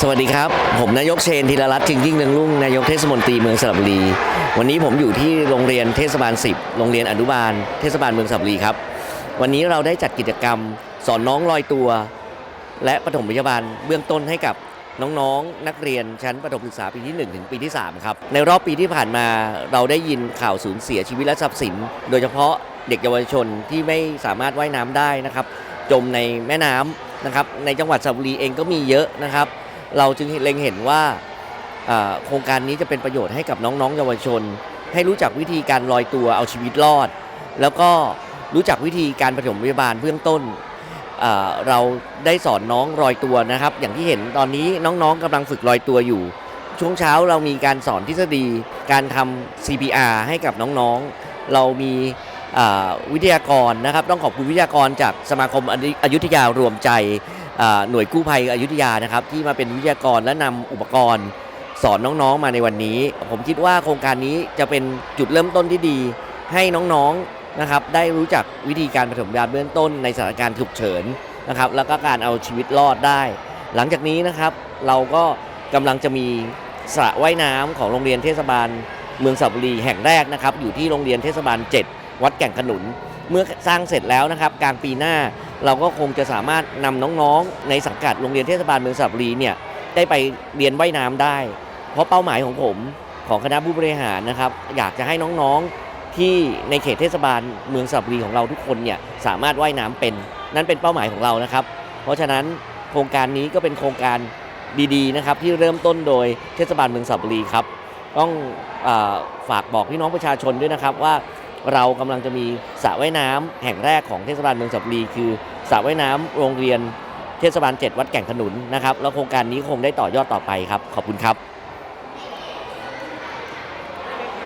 สวัสดีครับ ผมนายกเชนธีรรัตน์จึงยิ่งเรืองรุ่งนายกเทศมนตรีเมืองสระบุรี วันนี้ผมอยู่ที่โรงเรียนเทศบาล 10 โรงเรียนอนุบาล เทศบาลเมืองสระบุรีครับ วันนี้เราได้จัดกิจกรรม สอนน้องลอยตัว และปฐมพยาบาลเบื้องต้นให้กับน้องๆนักเรียนชั้นประถมศึกษาปีที่ 1 ถึงปีที่ 3 ครับ ในรอบปีที่ผ่านมาเราได้ยินข่าวสูญเสียชีวิตและทรัพย์สิน โดยเฉพาะเด็กเยาวชนที่ไม่สามารถว่ายน้ำได้นะครับ จมในแม่น้ำนะครับ ในจังหวัดสระบุรีเองก็มีเยอะนะครับ เราจึงเล็งเห็นว่าโครงการนี้จะเป็นประโยชน์ให้กับน้องๆเยาวชน ให้รู้จักวิธีการลอยตัวเอาชีวิตรอด แล้วก็รู้จักวิธีการปฐมพยาบาลเบื้องต้นเราได้สอนน้องลอยตัวนะครับ อย่างที่เห็นตอนนี้น้องๆกำลังฝึกลอยตัวอยู่ ช่วงเช้าเรามีการสอนทฤษฎีการทำ CPR ให้กับน้องๆ เรามีวิทยากรนะครับ ต้องขอบคุณวิทยากรจากสมาคมอยุอยุธยารวมใจ หน่วยกู้ภัยอยุธยานะครับที่มาเป็นวิทยากรและนำอุปกรณ์ สอนน้องๆมาในวันนี้ ผมคิดว่าโครงการนี้จะเป็นจุดเริ่มต้นที่ดี ให้น้องๆนะครับได้รู้จักวิธีการปฐมพยาบาลเบื้องต้นในสถานการณ์ฉุกเฉินนะครับแล้วก็การเอาชีวิตรอดได้ หลังจากนี้นะครับเราก็กำลังจะมีสระว่ายน้ำของโรงเรียนเทศบาล เมืองสระบุรีแห่งแรกนะครับอยู่ที่โรงเรียนเทศบาล 7 วัดแก่งขนุน เมื่อสร้างเสร็จแล้วนะครับกลางปีหน้า เราก็คงจะสามารถนำน้องๆ ในสังกัดโรงเรียนเทศบาลเมืองสระบุรีเนี่ยได้ไปเรียนว่ายน้ำได้ เพราะเป้าหมายของผมของคณะผู้บริหารนะครับ อยากจะให้น้องๆที่ในเขตเทศบาลเมืองสระบุรีของเราทุกคนเนี่ยสามารถว่ายน้ำเป็น นั่นเป็นเป้าหมายของเรานะครับ เพราะฉะนั้นโครงการนี้ก็เป็นโครงการดีๆนะครับที่เริ่มต้นโดยเทศบาลเมืองสระบุรีครับ ต้องอฝากบอกพี่น้องประชาชนด้วยนะครับว่า เรากำลังจะมีสระว่ายน้ำแห่งแรกของเทศบาลเมืองสับรีคือสระว่ายน้ำโรงเรียนเทศบาล 7 วัดแก่งขนุนนะครับแล้วโครงการนี้คงได้ต่อยอดต่อไปครับ ขอบคุณครับ